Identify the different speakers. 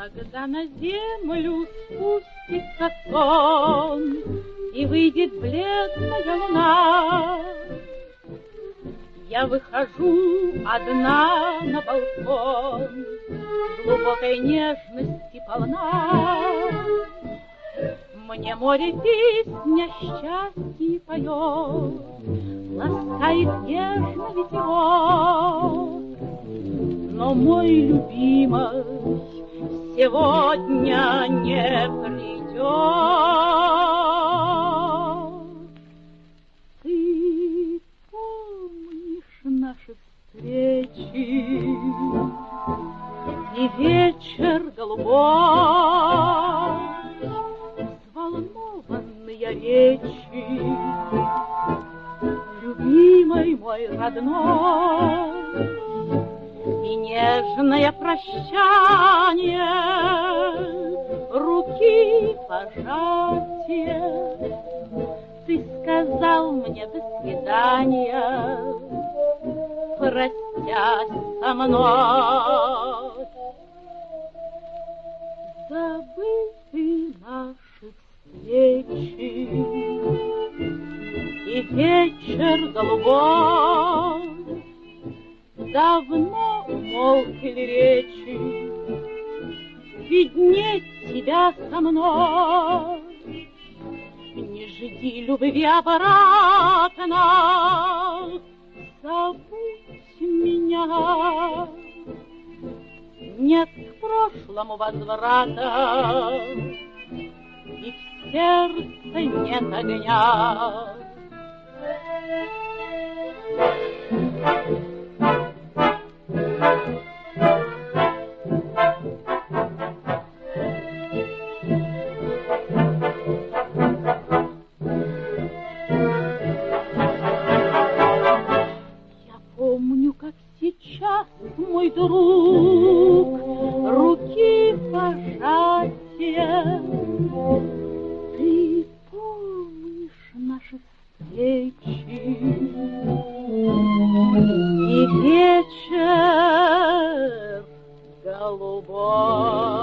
Speaker 1: Когда на землю спустится сон И выйдет бледная луна, Я выхожу одна на балкон, Глубокой нежности полна. Мне море песня счастья поет, Ласкает нежно ветерок. Но мой любимый сегодня не придет. Ты помнишь наши встречи И вечер голубой, Взволнованные речи, Любимый мой родной, нежное прощание, руки пожатие. Ты сказал мне до свидания, простясь со мной. Забыты наши встречи и вечер голубой, Давно умолкли речи, Ведь нет тебя со мной. Не жди любви обратно, Забудь меня. Нет к прошлому возврата, И в сердце нет огня. Thank мой друг, руки пожатия. Ты помнишь наши встречи и вечер голубой.